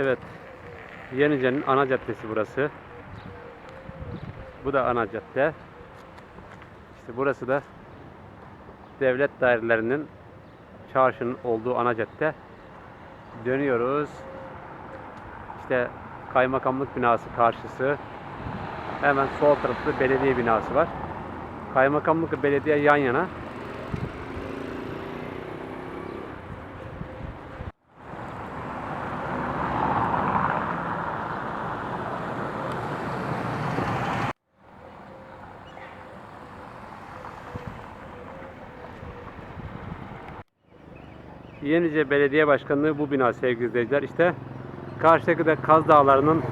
Evet. Yenice'nin ana caddesi burası. Bu da ana cadde. İşte burası da devlet dairelerinin çarşının olduğu ana cadde. Dönüyoruz. İşte kaymakamlık binası karşısı. Hemen sol tarafta belediye binası var. Kaymakamlık belediye yan yana. Yenice Belediye Başkanlığı bu bina sevgili izleyiciler. İşte karşıdaki de Kaz Dağları'nın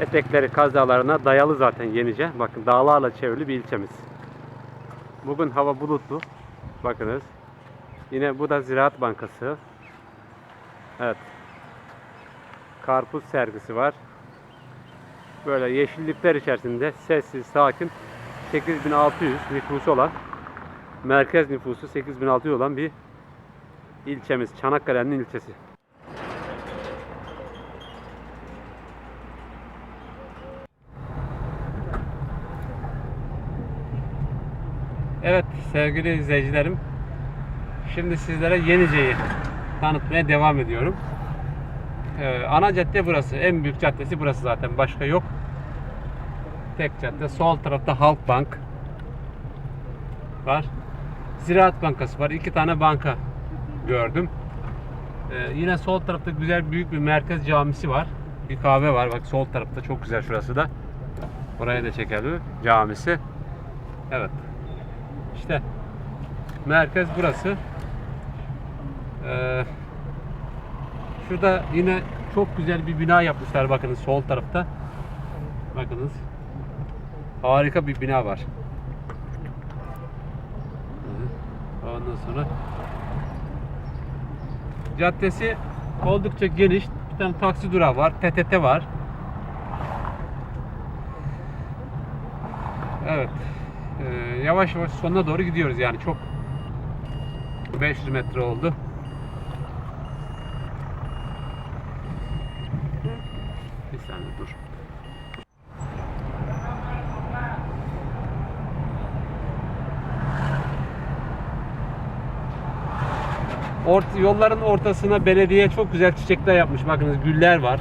etekleri Kaz Dağları'na dayalı zaten Yenice. Bakın dağlarla çevrili bir ilçemiz. Bugün hava bulutlu. Bakınız. Yine bu da Ziraat Bankası. Evet. Karpuz sergisi var. Böyle yeşillikler içerisinde sessiz, sakin 8600 nüfusu olan merkez nüfusu 8600 olan bir ilçemiz. Çanakkale'nin ilçesi. Evet sevgili izleyicilerim. Şimdi sizlere Yenice'yi tanıtmaya devam ediyorum. Ee, ana cadde burası. En büyük caddesi burası zaten. Başka yok. Tek cadde. Sol tarafta Halkbank var. Ziraat Bankası var. İki tane banka gördüm. Ee, yine sol tarafta güzel büyük bir merkez camisi var. Bir kahve var. Bak sol tarafta çok güzel şurası da. Oraya da çekelim. Camisi. Evet. İşte merkez burası. Ee, şurada yine çok güzel bir bina yapmışlar bakınız sol tarafta. Bakınız. Harika bir bina var. Ondan sonra caddesi oldukça geniş. Bir tane taksi durağı var. TTT var. Evet. Ee, yavaş yavaş sonuna doğru gidiyoruz yani çok 500 metre oldu. Bir saniye dur. Ort yolların ortasına belediye çok güzel çiçekler yapmış. Bakınız güller var.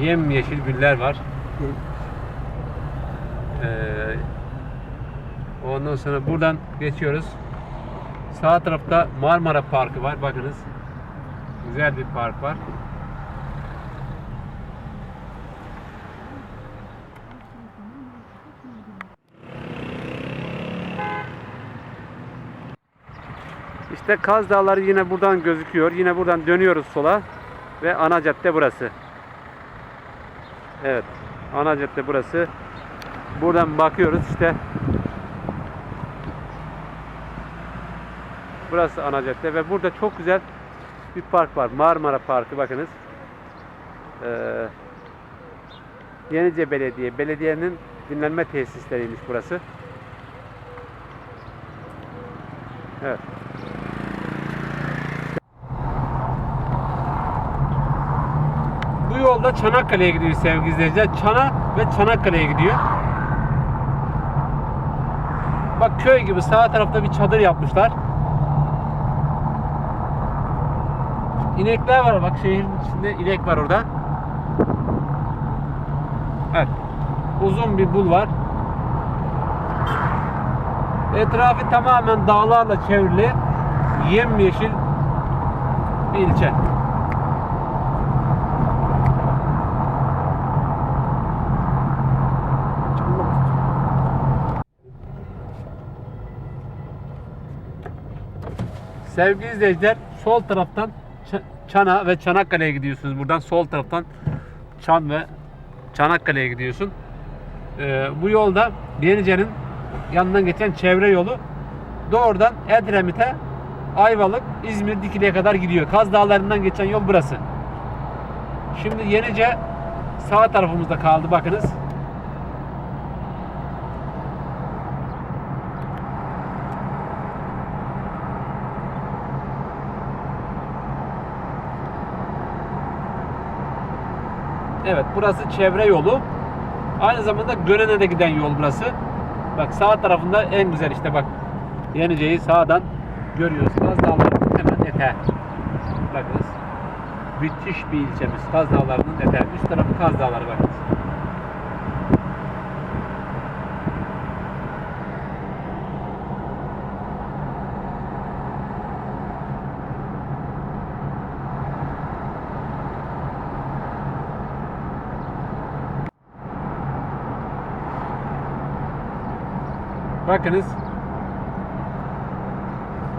Yem yeşil güller var. Ee, ondan sonra buradan geçiyoruz. Sağ tarafta Marmara Parkı var. Bakınız. Güzel bir park var. İşte Kaz Dağları yine buradan gözüküyor. Yine buradan dönüyoruz sola. Ve ana cadde burası. Evet. Ana cadde burası. Buradan bakıyoruz işte. Burası ana cadde ve burada çok güzel bir park var. Marmara Parkı bakınız. Ee, Yenice Belediye. Belediyenin dinlenme tesisleriymiş burası. Evet. Bu yolda Çanakkale'ye gidiyor sevgili izleyiciler. Çana ve Çanakkale'ye gidiyor. Bak köy gibi sağ tarafta bir çadır yapmışlar. İnekler var bak şehrin içinde inek var orada. Evet. Uzun bir bul var. Etrafı tamamen dağlarla çevrili yemyeşil bir ilçe. Sevgili izleyiciler sol taraftan Çana ve Çanakkale'ye gidiyorsunuz. Buradan sol taraftan Çan ve Çanakkale'ye gidiyorsun. Ee, bu yolda Yenice'nin yanından geçen çevre yolu doğrudan Edremit'e Ayvalık, İzmir, Dikili'ye kadar gidiyor. Kaz Dağları'ndan geçen yol burası. Şimdi Yenice sağ tarafımızda kaldı bakınız. Evet burası çevre yolu. Aynı zamanda Gönen'e de giden yol burası. Bak sağ tarafında en güzel işte bak. Yenice'yi sağdan görüyoruz. Kaz Dağları'nın hemen eteği. Bakınız. Müthiş bir ilçemiz. Kaz Dağları'nın eteği. Üst tarafı Kaz Dağları bakınız. Bakınız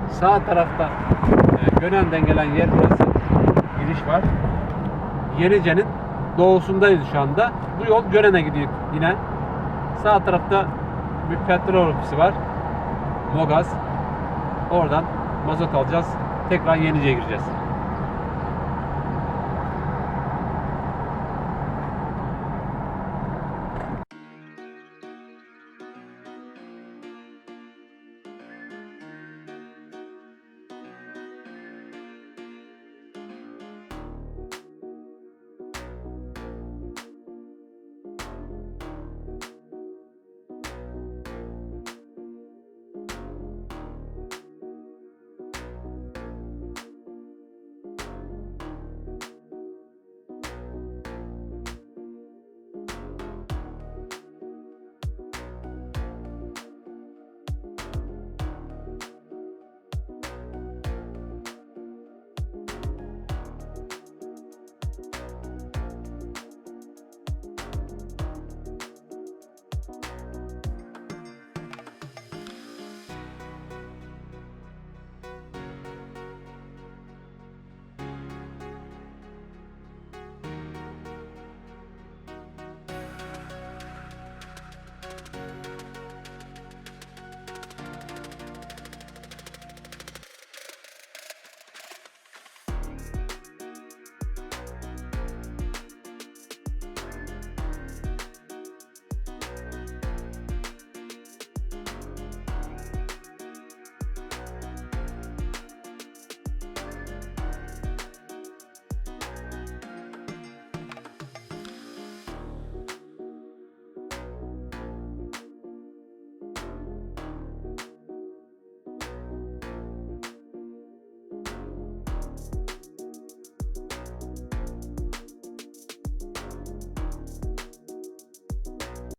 sağ tarafta e, Gönen'den gelen yer burası. Giriş var. Yenice'nin doğusundayız şu anda. Bu yol Gönen'e gidiyor yine. Sağ tarafta bir petrol ofisi var. Mogaz. Oradan mazot alacağız. Tekrar Yenice'ye gireceğiz.